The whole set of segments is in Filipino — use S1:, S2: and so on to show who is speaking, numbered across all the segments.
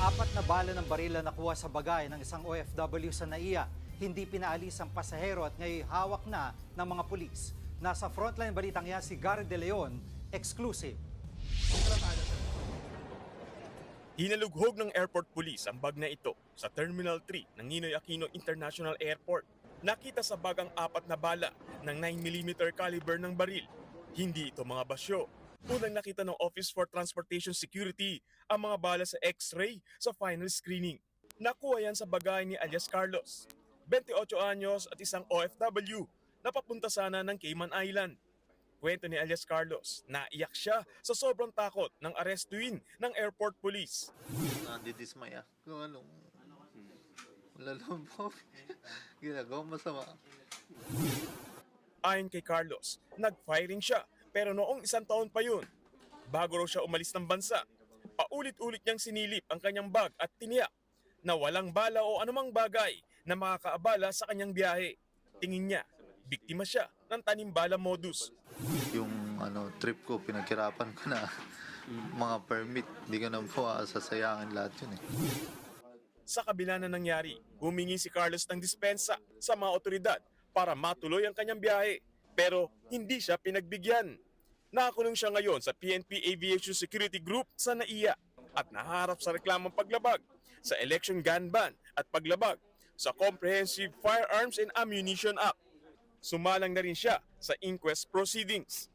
S1: Apat na bala ng baril na nakuha sa bagay ng isang OFW sa NAIA. Hindi pinaalis ang pasahero at ngayon hawak na ng mga pulis. Nasa frontline balitang yan si Gary De Leon, exclusive.
S2: Hinalughog ng airport police ang bag na ito sa Terminal 3 ng Ninoy Aquino International Airport. Nakita sa bagang apat na bala ng 9mm caliber ng baril. Hindi ito mga basyo. Unang nakita ng Office for Transportation Security ang mga bala sa x-ray sa final screening. Nakuha yan sa bagay ni alias Carlos, 28 anyos at isang OFW na papunta sana ng Cayman Island. Kwento ni alias Carlos, naiyak siya sa sobrang takot ng arestuin ng airport police.
S3: Nadidismaya. Kung anong... Wala lang po. Ginagawa masama.
S2: Ayon kay Carlos, nag-firing siya pero noong isang taon pa yun. Bago raw siya umalis ng bansa, paulit-ulit niyang sinilip ang kanyang bag at tiniyak na walang bala o anumang bagay na makakaabala sa kanyang biyahe. Tingin niya, biktima siya ng tanimbala modus.
S3: Yung ano, trip ko, pinaghirapan ko na mga permit. Hindi ko na po sasayangin lahat yun eh.
S2: Sa kabila na nangyari, humingi si Carlos ng dispensa sa mga otoridad para matuloy ang kanyang biyahe. Pero hindi siya pinagbigyan. Nakakulong siya ngayon sa PNP Aviation Security Group sa NAIA at naharap sa reklamang paglabag sa election gun ban at paglabag sa Comprehensive Firearms and Ammunition Act. Sumalang na rin siya sa inquest proceedings.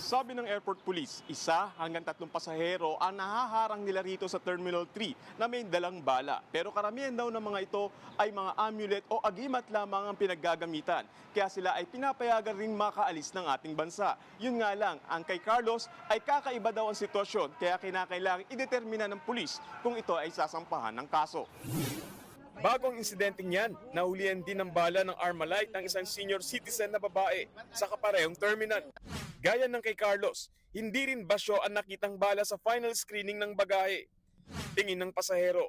S2: Sabi ng airport police, isa hanggang tatlong pasahero ang nahaharang nila rito sa Terminal 3 na may dalang bala. Pero karamihan daw ng mga ito ay mga amulet o agimat lamang ang pinaggagamitan. Kaya sila ay pinapayagan ring makaalis ng ating bansa. Yun nga lang, ang kay Carlos ay kakaiba daw ang sitwasyon kaya kinakailangang idetermina ng pulis kung ito ay sasampahan ng kaso. Bago ang insidenteng yan, nahulihan din ng bala ng Armalite ng isang senior citizen na babae sa kaparehong terminal. Gaya ng kay Carlos, hindi rin basyo ang nakitang bala sa final screening ng bagahe. Tingin ng pasahero,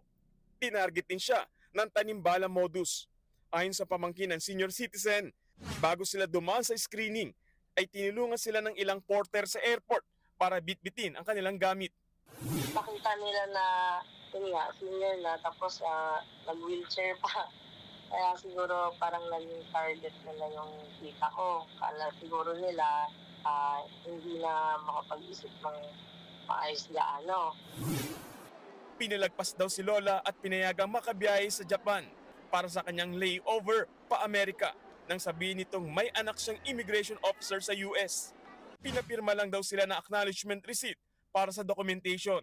S2: tinarget din siya ng tanimbala modus. Ayon sa pamangkin ng senior citizen, bago sila dumaan sa screening, ay tinulungan sila ng ilang porter sa airport para bitbitin ang kanilang gamit.
S4: nakita nila na yun nga, senior na tapos ah, nag-wheelchair pa. Kaya siguro parang naging target nila yung kita ko. Kala siguro nila ah, hindi na makapag-isip ng maayos gaano.
S2: Pinalagpas daw si Lola at pinayagang makabiyahe sa Japan para sa kanyang layover pa Amerika nang sabihin nitong may anak siyang immigration officer sa US. Pinapirma lang daw sila ng acknowledgement receipt para sa documentation.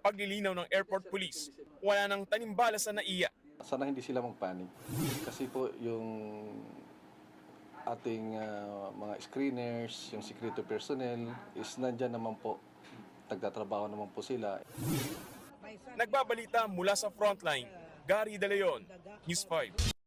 S2: Paglilinaw ng airport police, wala nang tanimbala sa NAIA.
S5: Sana hindi sila magpanik. Kasi po yung ating ah, mga screeners, yung security personnel is nandyan naman po. Nagtatrabaho naman po sila.
S2: Nagbabalita mula sa frontline, Gary De Leon, News 5.